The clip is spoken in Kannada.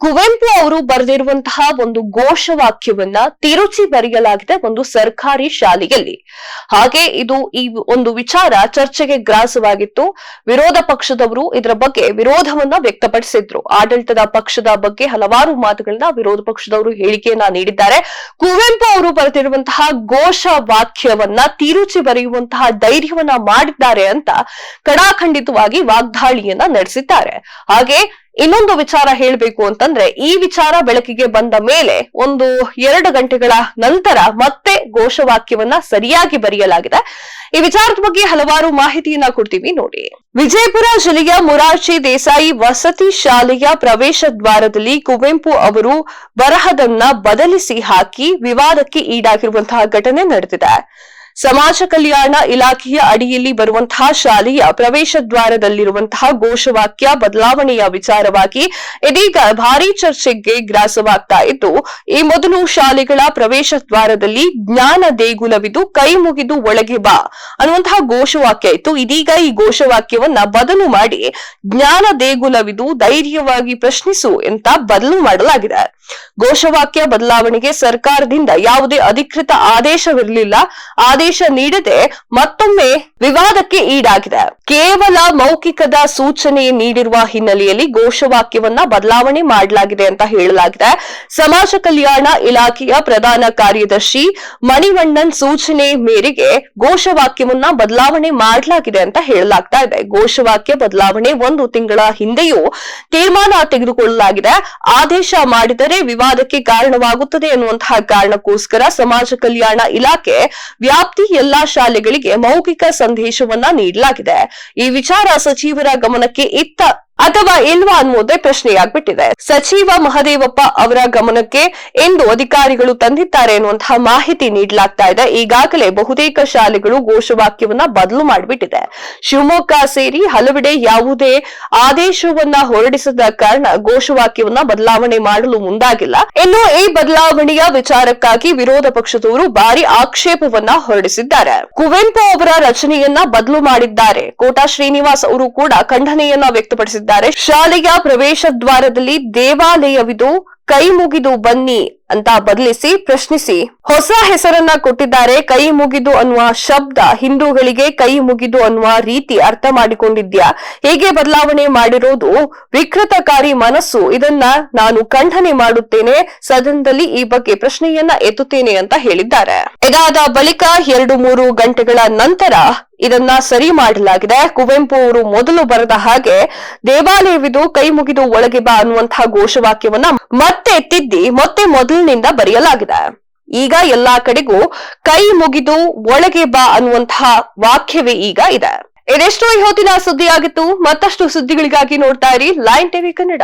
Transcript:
ಕುವೆಂಪು ಅವರು ಬರೆದಿರುವಂತಹ ಒಂದು ಘೋಷವಾಕ್ಯವನ್ನ ತಿರುಚಿ ಬರೆಯಲಾಗಿದೆ ಒಂದು ಸರ್ಕಾರಿ ಶಾಲೆಯಲ್ಲಿ. ಹಾಗೆ ಇದು ಈ ಒಂದು ವಿಚಾರ ಚರ್ಚೆಗೆ ಗ್ರಾಸವಾಗಿತ್ತು. ವಿರೋಧ ಪಕ್ಷದವರು ಇದರ ಬಗ್ಗೆ ವಿರೋಧವನ್ನ ವ್ಯಕ್ತಪಡಿಸಿದ್ರು. ಆಡಳಿತದ ಪಕ್ಷದ ಬಗ್ಗೆ ಹಲವಾರು ಮಾತುಗಳನ್ನ ವಿರೋಧ ಪಕ್ಷದವರು ಹೇಳಿಕೆಯನ್ನ ನೀಡಿದ್ದಾರೆ. ಕುವೆಂಪು ಅವರು ಬರೆದಿರುವಂತಹ ಘೋಷ ವಾಕ್ಯವನ್ನ ತಿರುಚಿ ಬರೆಯುವಂತಹ ಧೈರ್ಯವನ್ನ ಮಾಡಿದ್ದಾರೆ ಅಂತ ಕಡಾಖಂಡಿತವಾಗಿ ವಾಗ್ದಾಳಿಯನ್ನ ನಡೆಸಿದ್ದಾರೆ. ಹಾಗೆ ಇನ್ನೊಂದು ವಿಚಾರ ಹೇಳಬೇಕು ಅಂತಂದ್ರೆ, ಈ ವಿಚಾರ ಬೆಳಕಿಗೆ ಬಂದ ಮೇಲೆ ಒಂದು ಎರಡು ಗಂಟೆಗಳ ನಂತರ ಮತ್ತೆ ಘೋಷವಾಕ್ಯವನ್ನ ಸರಿಯಾಗಿ ಬರೆಯಲಾಗಿದೆ. ಈ ವಿಚಾರದ ಬಗ್ಗೆ ಹಲವಾರು ಮಾಹಿತಿಯನ್ನ ಕೊಡ್ತೀವಿ ನೋಡಿ. ವಿಜಯಪುರ ಜಿಲ್ಲೆಯ ಮುರಾರ್ಜಿ ದೇಸಾಯಿ ವಸತಿ ಶಾಲೆಯ ಪ್ರವೇಶ ದ್ವಾರದಲ್ಲಿ ಕುವೆಂಪು ಅವರು ಬರಹದನ್ನ ಬದಲಿಸಿ ಹಾಕಿ ವಿವಾದಕ್ಕೆ ಈಡಾಗಿರುವಂತಹ ಘಟನೆ ನಡೆದಿದೆ. ಸಮಾಜ ಕಲ್ಯಾಣ ಇಲಾಖೆಯ ಅಡಿಯಲ್ಲಿ ಬರುವಂತಹ ಶಾಲೆಯ ಪ್ರವೇಶ ದ್ವಾರದಲ್ಲಿರುವಂತಹ ಘೋಷವಾಕ್ಯ ಬದಲಾವಣೆಯ ವಿಚಾರವಾಗಿ ಇದೀಗ ಭಾರೀ ಚರ್ಚೆಗೆ ಗ್ರಾಸವಾಗ್ತಾ ಇದ್ದು, ಈ ಮೊದಲು ಶಾಲೆಗಳ ಪ್ರವೇಶ ದ್ವಾರದಲ್ಲಿ ಜ್ಞಾನ ದೇಗುಲವಿದು, ಕೈ ಮುಗಿದು ಒಳಗೆ ಬಾ ಅನ್ನುವಂತಹ ಘೋಷವಾಕ್ಯ ಇತ್ತು. ಇದೀಗ ಈ ಘೋಷವಾಕ್ಯವನ್ನ ಬದಲು ಮಾಡಿ ಜ್ಞಾನ ದೇಗುಲವಿದು, ಧೈರ್ಯವಾಗಿ ಪ್ರಶ್ನಿಸು ಅಂತ ಬದಲು ಮಾಡಲಾಗಿದೆ. ಘೋಷವಾಕ್ಯ ಬದಲಾವಣೆಗೆ ಸರ್ಕಾರದಿಂದ ಯಾವುದೇ ಅಧಿಕೃತ ಆದೇಶವಿರಲಿಲ್ಲ. ಆದೇಶ ನೀಡದೆ ಮತ್ತೊಮ್ಮೆ ವಿವಾದಕ್ಕೆ ಈಡಾಗಿದೆ. ಕೇವಲ ಮೌಖಿಕದ ಸೂಚನೆ ನೀಡಿರುವ ಹಿನ್ನೆಲೆಯಲ್ಲಿ ಘೋಷವಾಕ್ಯವನ್ನ ಬದಲಾವಣೆ ಮಾಡಲಾಗಿದೆ ಅಂತ ಹೇಳಲಾಗಿದೆ. ಸಮಾಜ ಕಲ್ಯಾಣ ಇಲಾಖೆಯ ಪ್ರಧಾನ ಕಾರ್ಯದರ್ಶಿ ಮಣಿವಣ್ಣನ್ ಸೂಚನೆ ಮೇರೆಗೆ ಘೋಷವಾಕ್ಯವನ್ನ ಬದಲಾವಣೆ ಮಾಡಲಾಗಿದೆ ಅಂತ ಹೇಳಲಾಗ್ತಾ ಇದೆ. ಘೋಷವಾಕ್ಯ ಬದಲಾವಣೆ ಒಂದು ತಿಂಗಳ ಹಿಂದೆಯೂ ತೀರ್ಮಾನ ತೆಗೆದುಕೊಳ್ಳಲಾಗಿದೆ. ಆದೇಶ ಮಾಡಿದರೆ ವಿವಾದಕ್ಕೆ ಕಾರಣವಾಗುತ್ತದೆ ಎನ್ನುವಂತಹ ಕಾರಣಕ್ಕೋಸ್ಕರ ಸಮಾಜ ಕಲ್ಯಾಣ ಇಲಾಖೆ ವ್ಯಾಪ್ತಿ ಎಲ್ಲಾ ಶಾಲೆಗಳಿಗೆ ಮೌಖಿಕ ಸಂದೇಶವನ್ನ ನೀಡಲಾಗಿದೆ. ಈ ವಿಚಾರ ಸಚಿವರ ಗಮನಕ್ಕೆ ಇತ್ತ ಅಥವಾ ಇಲ್ವಾ ಅನ್ನುವುದೇ ಪ್ರಶ್ನೆಯಾಗ್ಬಿಟ್ಟಿದೆ. ಸಚಿವ ಮಹದೇವಪ್ಪ ಅವರ ಗಮನಕ್ಕೆ ಎಂದು ಅಧಿಕಾರಿಗಳು ತಂದಿದ್ದಾರೆ ಎನ್ನುವಂತಹ ಮಾಹಿತಿ ನೀಡಲಾಗ್ತಾ ಇದೆ. ಈಗಾಗಲೇ ಬಹುತೇಕ ಶಾಲೆಗಳು ಘೋಷವಾಕ್ಯವನ್ನ ಬದಲು ಮಾಡಿಬಿಟ್ಟಿದೆ. ಶಿವಮೊಗ್ಗ ಸೇರಿ ಹಲವೆಡೆ ಯಾವುದೇ ಆದೇಶವನ್ನ ಹೊರಡಿಸದ ಕಾರಣ ಘೋಷವಾಕ್ಯವನ್ನ ಬದಲಾವಣೆ ಮಾಡಲು ಮುಂದಾಗಿಲ್ಲ. ಇನ್ನು ಈ ಬದಲಾವಣೆಯ ವಿಚಾರಕ್ಕಾಗಿ ವಿರೋಧ ಪಕ್ಷದವರು ಭಾರಿ ಆಕ್ಷೇಪವನ್ನ ಹೊರಡಿಸಿದ್ದಾರೆ. ಕುವೆಂಪು ಅವರ ರಚನೆಯನ್ನ ಬದಲು ಮಾಡಿದ್ದಾರೆ. ಕೋಟಾ ಶ್ರೀನಿವಾಸ್ ಅವರು ಕೂಡ ಖಂಡನೆಯನ್ನ ವ್ಯಕ್ತಪಡಿಸಿದ್ದಾರೆ. ಶಾಲೆಯ ಪ್ರವೇಶ ದ್ವಾರದಲ್ಲಿ ದೇವಾಲಯವಿದು ಕೈ ಮುಗಿದು ಬನ್ನಿ ಅಂತ ಬದಲಿಸಿ ಪ್ರಶ್ನಿಸಿ. ಹೊಸ ಹೆಸರನ್ನ ಕೊಟ್ಟಿದ್ದಾರೆ ಕೈ ಮುಗಿದು ಅನ್ನುವ ಶಬ್ದ ಹಿಂದೂಗಳಿಗೆ ಕೈ ಮುಗಿದು ಅನ್ನುವ ರೀತಿ ಅರ್ಥ ಮಾಡಿಕೊಂಡಿದ್ಯಾ? ಹೇಗೆ ಬದಲಾವಣೆ ಮಾಡಿರೋದು? ವಿಕೃತಕಾರಿ ಮನಸ್ಸು. ಇದನ್ನ ನಾನು ಖಂಡನೆ ಮಾಡುತ್ತೇನೆ. ಸದನದಲ್ಲಿ ಈ ಬಗ್ಗೆ ಪ್ರಶ್ನೆಯನ್ನ ಎತ್ತುತ್ತೇನೆ ಅಂತ ಹೇಳಿದ್ದಾರೆ. ಇದಾದ ಬಳಿಕ ಎರಡು ಮೂರು ಗಂಟೆಗಳ ನಂತರ ಇದನ್ನ ಸರಿ ಮಾಡಲಾಗಿದೆ. ಕುವೆಂಪು ಅವರು ಮೊದಲು ಬರೆದ ಹಾಗೆ, ದೇವಾಲಯವಿದು ಕೈ ಮುಗಿದು ಒಳಗೆ ಬಾ ಅನ್ನುವಂತಹ ಘೋಷವಾಕ್ಯವನ್ನ ಮತ್ತೆ ತಿದ್ದಿ, ಮತ್ತೆ ಮೊದಲಿನಿಂದ ಬರೆಯಲಾಗಿದೆ. ಈಗ ಎಲ್ಲಾ ಕಡೆಗೂ ಕೈ ಮುಗಿದು ಒಳಗೆ ಬಾ ಅನ್ನುವಂತಹ ವಾಕ್ಯವೇ ಈಗ ಇದೆ. ಇದೆಷ್ಟೋ ಈ ಹೊತ್ತಿನ ಸುದ್ದಿಯಾಗಿತ್ತು. ಮತ್ತಷ್ಟು ಸುದ್ದಿಗಳಿಗಾಗಿ ನೋಡ್ತಾ ಇರಿ ಲೈನ್ ಟಿವಿ ಕನ್ನಡ.